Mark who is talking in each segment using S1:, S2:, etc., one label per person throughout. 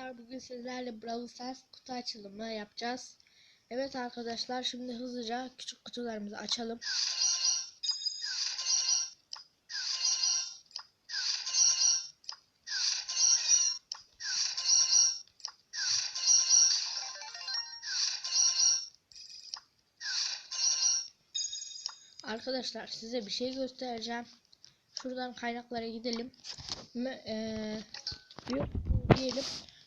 S1: arkadaşlar bugün sizlerle Brawl Stars kutu açılımı yapacağız. Evet arkadaşlar şimdi hızlıca küçük kutularımızı açalım. Arkadaşlar size bir şey göstereceğim. Şuradan kaynaklara gidelim. Yok diyelim.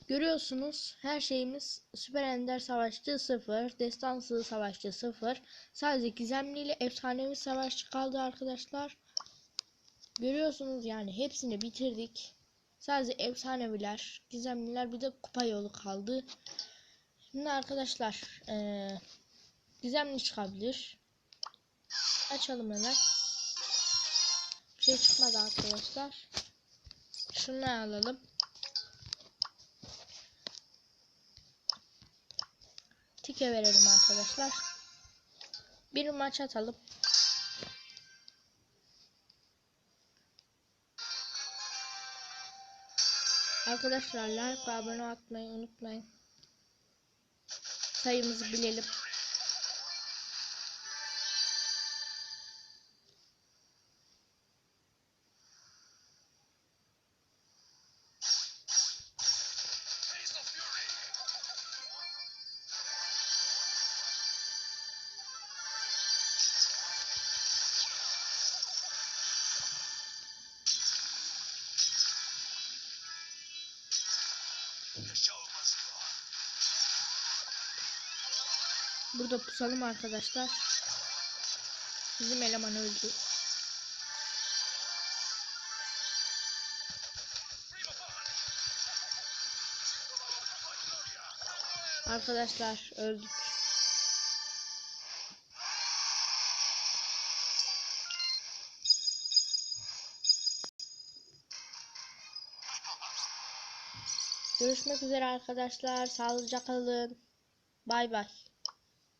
S1: Görüyorsunuz her şeyimiz Süper Ender Savaşçı 0, Destansı Savaşçı 0. Sadece gizemli ile efsanevi savaşçı kaldı arkadaşlar. Görüyorsunuz yani hepsini bitirdik. Sadece efsaneviler, gizemliler bir de kupa yolu kaldı. Şimdi arkadaşlar eee, gizemli çıkabilir. Açalım hemen. Bir şey çıkmadı arkadaşlar. Şunu alalım. Tike verelim arkadaşlar. Bir maç atalım. Arkadaşlar like abone atmayı unutmayın. Sayımızı bilelim. Burada pusalım arkadaşlar. Bizim eleman öldü. Arkadaşlar öldük. Görüşmek üzere arkadaşlar. Sağlıcakla kalın. Bay bay.